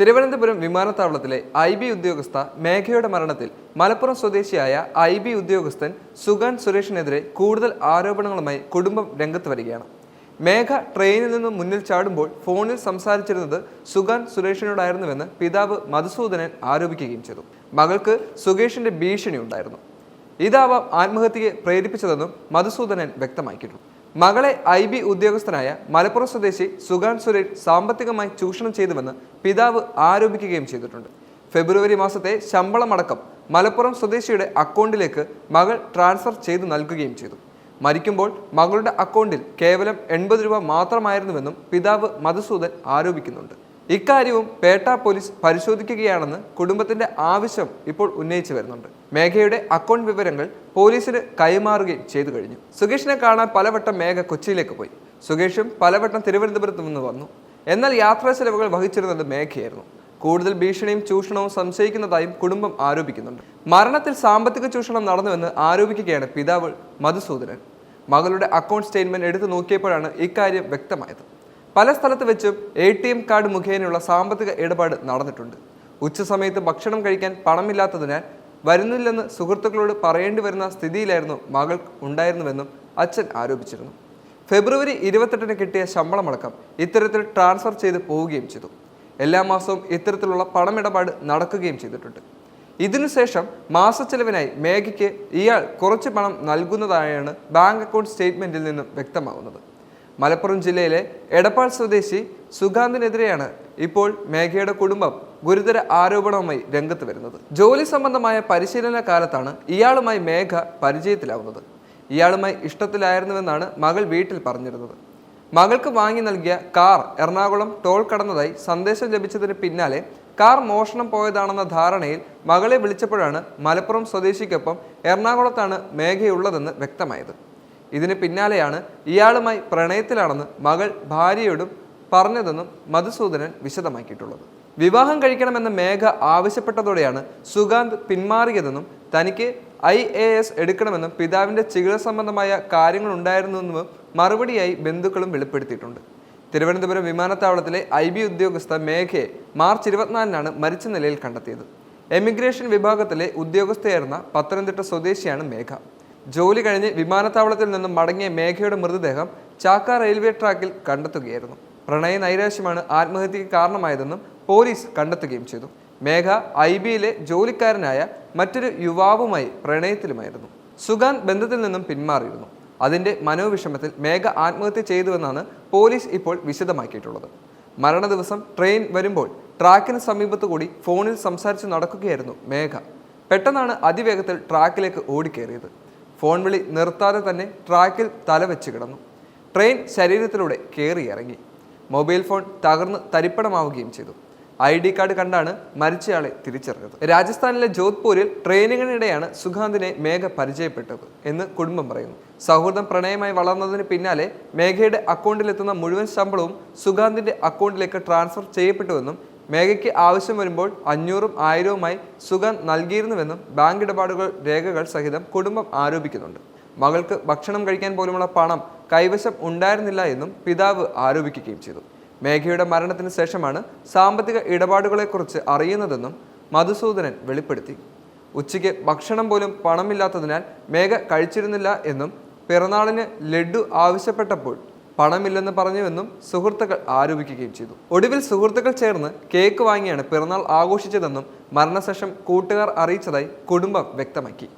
തിരുവനന്തപുരം വിമാനത്താവളത്തിലെ I B ഉദ്യോഗസ്ഥ മേഘയുടെ മരണത്തിൽ മലപ്പുറം സ്വദേശിയായ ഐ ബി ഉദ്യോഗസ്ഥൻ സുഗാൻ സുരേഷിനെതിരെ കൂടുതൽ ആരോപണങ്ങളുമായി കുടുംബം രംഗത്ത് വരികയാണ്. മേഘ ട്രെയിനിൽ നിന്ന് മുന്നിൽ ചാടുമ്പോൾ ഫോണിൽ സംസാരിച്ചിരുന്നത് സുഗാൻ സുരേഷിനോടായിരുന്നുവെന്ന് പിതാവ് മധുസൂദനൻ ആരോപിക്കുകയും ചെയ്തു. മകൾക്ക് സുഗേഷിന്റെ ഭീഷണി ഉണ്ടായിരുന്നു. ഇതാവാം ആത്മഹത്യയെ പ്രേരിപ്പിച്ചതെന്നും മധുസൂദനൻ വ്യക്തമാക്കിയിരുന്നു മകളെ ഐ ബി ഉദ്യോഗസ്ഥനായ മലപ്പുറം സ്വദേശി സുഗാൻ സുരേഷ് സാമ്പത്തികമായി ചൂഷണം ചെയ്തുവെന്ന് പിതാവ് ആരോപിക്കുകയും ചെയ്തിട്ടുണ്ട്. ഫെബ്രുവരി മാസത്തെ ശമ്പളമടക്കം മലപ്പുറം സ്വദേശിയുടെ അക്കൗണ്ടിലേക്ക് മകൾ ട്രാൻസ്ഫർ ചെയ്തു നൽകുകയും ചെയ്തു. മരിക്കുമ്പോൾ മകളുടെ അക്കൗണ്ടിൽ കേവലം എൺപത് രൂപ മാത്രമായിരുന്നുവെന്നും പിതാവ് മധുസൂദൻ ആരോപിക്കുന്നുണ്ട്. ഇക്കാര്യവും പേട്ട പോലീസ് പരിശോധിക്കുകയാണെന്ന് കുടുംബത്തിന്റെ ആവശ്യം ഇപ്പോൾ ഉന്നയിച്ചു വരുന്നുണ്ട്. മേഘയുടെ അക്കൗണ്ട് വിവരങ്ങൾ പോലീസിന് കൈമാറുകയും ചെയ്തു കഴിഞ്ഞു. സുകേഷിനെ കാണാൻ പലവട്ടം മേഘ കൊച്ചിയിലേക്ക് പോയി. സുകേഷും പലവട്ടം തിരുവനന്തപുരത്ത് നിന്ന് വന്നു. എന്നാൽ യാത്രാ ചെലവുകൾ വഹിച്ചിരുന്നത് മേഘയായിരുന്നു. കൂടുതൽ ഭീഷണിയും ചൂഷണവും സംശയിക്കുന്നതായും കുടുംബം ആരോപിക്കുന്നുണ്ട്. മരണത്തിൽ സാമ്പത്തിക ചൂഷണം നടന്നുവെന്ന് ആരോപിക്കുകയാണ് പിതാവ് മധുസൂദനൻ. മകളുടെ അക്കൗണ്ട് സ്റ്റേറ്റ്മെന്റ് എടുത്തു നോക്കിയപ്പോഴാണ് ഇക്കാര്യം വ്യക്തമായത്. പല സ്ഥലത്ത് വെച്ചും എ ടി എം കാർഡ് മുഖേനയുള്ള സാമ്പത്തിക ഇടപാട് നടന്നിട്ടുണ്ട്. ഉച്ചസമയത്ത് ഭക്ഷണം കഴിക്കാൻ പണമില്ലാത്തതിനാൽ വരുന്നില്ലെന്ന് സുഹൃത്തുക്കളോട് പറയേണ്ടി വരുന്ന സ്ഥിതിയിലായിരുന്നു മകൾ ഉണ്ടായിരുന്നുവെന്നും അച്ഛൻ ആരോപിച്ചിരുന്നു. ഫെബ്രുവരി ഇരുപത്തെട്ടിന് കിട്ടിയ ശമ്പളമടക്കം ഇത്തരത്തിൽ ട്രാൻസ്ഫർ ചെയ്ത് പോവുകയും ചെയ്തു. എല്ലാ മാസവും ഇത്തരത്തിലുള്ള പണമിടപാട് നടക്കുകയും ചെയ്തിട്ടുണ്ട്. ഇതിനുശേഷം മാസച്ചെലവിനായി മേഘയ്ക്ക് ഇയാൾ കുറച്ച് പണം നൽകുന്നതായാണ് ബാങ്ക് അക്കൗണ്ട് സ്റ്റേറ്റ്മെന്റിൽ നിന്നും വ്യക്തമാകുന്നത് മലപ്പുറം ജില്ലയിലെ എടപ്പാൾ സ്വദേശി സുഗാന്തിനെതിരെയാണ് ഇപ്പോൾ മേഘയുടെ കുടുംബം ഗുരുതര ആരോപണവുമായി രംഗത്ത് വരുന്നത്. ജോലി സംബന്ധമായ പരിശീലന കാലത്താണ് ഇയാളുമായി മേഘ പരിചയത്തിലാവുന്നത്. ഇയാളുമായി ഇഷ്ടത്തിലായിരുന്നുവെന്നാണ് മകൾ വീട്ടിൽ പറഞ്ഞിരുന്നത്. മകൾക്ക് വാങ്ങി നൽകിയ കാർ എറണാകുളം ടോൾ കടന്നതായി സന്ദേശം ലഭിച്ചതിന് പിന്നാലെ കാർ മോഷണം പോയതാണെന്ന ധാരണയിൽ മകളെ വിളിച്ചപ്പോഴാണ് മലപ്പുറം സ്വദേശിക്കൊപ്പം എറണാകുളത്താണ് മേഘയുള്ളതെന്ന് വ്യക്തമായത്. ഇതിന് പിന്നാലെയാണ് ഇയാളുമായി പ്രണയത്തിലാണെന്ന് മകൾ ഭാര്യയോടും പറഞ്ഞതെന്നും മധുസൂദനൻ വിശദമാക്കിയിട്ടുള്ളത്. വിവാഹം കഴിക്കണമെന്ന് മേഘ ആവശ്യപ്പെട്ടതോടെയാണ് സുഗാന്ത് പിന്മാറിയതെന്നും തനിക്ക് ഐ എ എസ് എടുക്കണമെന്നും പിതാവിന്റെ ചികിത്സ സംബന്ധമായ കാര്യങ്ങൾ ഉണ്ടായിരുന്നെന്നും മറുപടിയായി ബന്ധുക്കളും വെളിപ്പെടുത്തിയിട്ടുണ്ട്. തിരുവനന്തപുരം വിമാനത്താവളത്തിലെ ഐ ബി ഉദ്യോഗസ്ഥ മേഘയെ മാർച്ച് ഇരുപത്തിനാലിനാണ് മരിച്ച നിലയിൽ കണ്ടെത്തിയത്. എമിഗ്രേഷൻ വിഭാഗത്തിലെ ഉദ്യോഗസ്ഥയായിരുന്ന പത്തനംതിട്ട സ്വദേശിയാണ് മേഘ. ജോലി കഴിഞ്ഞ് വിമാനത്താവളത്തിൽ നിന്നും മടങ്ങിയ മേഘയുടെ മൃതദേഹം ചാക്ക റെയിൽവേ ട്രാക്കിൽ കണ്ടെത്തുകയായിരുന്നു. പ്രണയ നൈരാശ്യമാണ് ആത്മഹത്യയ്ക്ക് കാരണമായതെന്നും പോലീസ് കണ്ടെത്തുകയും ചെയ്തു. മേഘ ഐ ബിയിലെ ജോലിക്കാരനായ മറ്റൊരു യുവാവുമായി പ്രണയത്തിലുമായിരുന്നു. സുഗാൻ ബന്ധത്തിൽ നിന്നും പിന്മാറിയിരുന്നു. അതിന്റെ മനോവിഷമത്തിൽ മേഘ ആത്മഹത്യ ചെയ്തുവെന്നാണ് പോലീസ് ഇപ്പോൾ വിശദമാക്കിയിട്ടുള്ളത്. മരണ ദിവസം ട്രെയിൻ വരുമ്പോൾ ട്രാക്കിന് സമീപത്തു കൂടി ഫോണിൽ സംസാരിച്ച് നടക്കുകയായിരുന്നു മേഘ. പെട്ടെന്നാണ് അതിവേഗത്തിൽ ട്രാക്കിലേക്ക് ഓടിക്കേറിയത്. ഫോൺ വിളി നിർത്താതെ തന്നെ ട്രാക്കിൽ തലവെച്ച് കിടന്നു. ട്രെയിൻ ശരീരത്തിലൂടെ കയറി ഇറങ്ങി. മൊബൈൽ ഫോൺ തകർന്ന് തരിപ്പണമാവുകയും ചെയ്തു. ഐ ഡി കാർഡ് കണ്ടാണ് മരിച്ചയാളെ തിരിച്ചറിഞ്ഞത്. രാജസ്ഥാനിലെ ജോധ്പൂരിൽ ട്രെയിനിങ്ങിനിടെയാണ് സുഖാന്തിനെ മേഘ പരിചയപ്പെട്ടത് എന്ന് കുടുംബം പറയുന്നു. സൗഹൃദം പ്രണയമായി വളർന്നതിന് പിന്നാലെ മേഘയുടെ അക്കൗണ്ടിലെത്തുന്ന മുഴുവൻ ശമ്പളവും സുഗാന്തിന്റെ അക്കൗണ്ടിലേക്ക് ട്രാൻസ്ഫർ ചെയ്യപ്പെട്ടുവെന്നും മേഘയ്ക്ക് ആവശ്യം വരുമ്പോൾ അഞ്ഞൂറും ആയിരവുമായി സുഖം നൽകിയിരുന്നുവെന്നും ബാങ്ക് ഇടപാടുകൾ രേഖകൾ സഹിതം കുടുംബം ആരോപിക്കുന്നുണ്ട്. മകൾക്ക് ഭക്ഷണം കഴിക്കാൻ പോലുമുള്ള പണം കൈവശം ഉണ്ടായിരുന്നില്ല എന്നും പിതാവ് ആരോപിക്കുകയും ചെയ്തു. മേഘയുടെ മരണത്തിന് ശേഷമാണ് സാമ്പത്തിക ഇടപാടുകളെക്കുറിച്ച് അറിയുന്നതെന്നും മധുസൂദനൻ വെളിപ്പെടുത്തി. ഉച്ചയ്ക്ക് ഭക്ഷണം പോലും പണമില്ലാത്തതിനാൽ മേഘ കഴിച്ചിരുന്നില്ല എന്നും പിറന്നാളിന് ലഡു ആവശ്യപ്പെട്ടപ്പോൾ പണമില്ലെന്ന് പറഞ്ഞുവെന്നും സുഹൃത്തുക്കൾ ആരോപിക്കുകയും ചെയ്തു. ഒടുവിൽ സുഹൃത്തുക്കൾ ചേർന്ന് കേക്ക് വാങ്ങിയാണ് പിറന്നാൾ ആഘോഷിച്ചതെന്നും മരണശേഷം കൂട്ടുകാർ അറിയിച്ചതായി കുടുംബം വ്യക്തമാക്കി.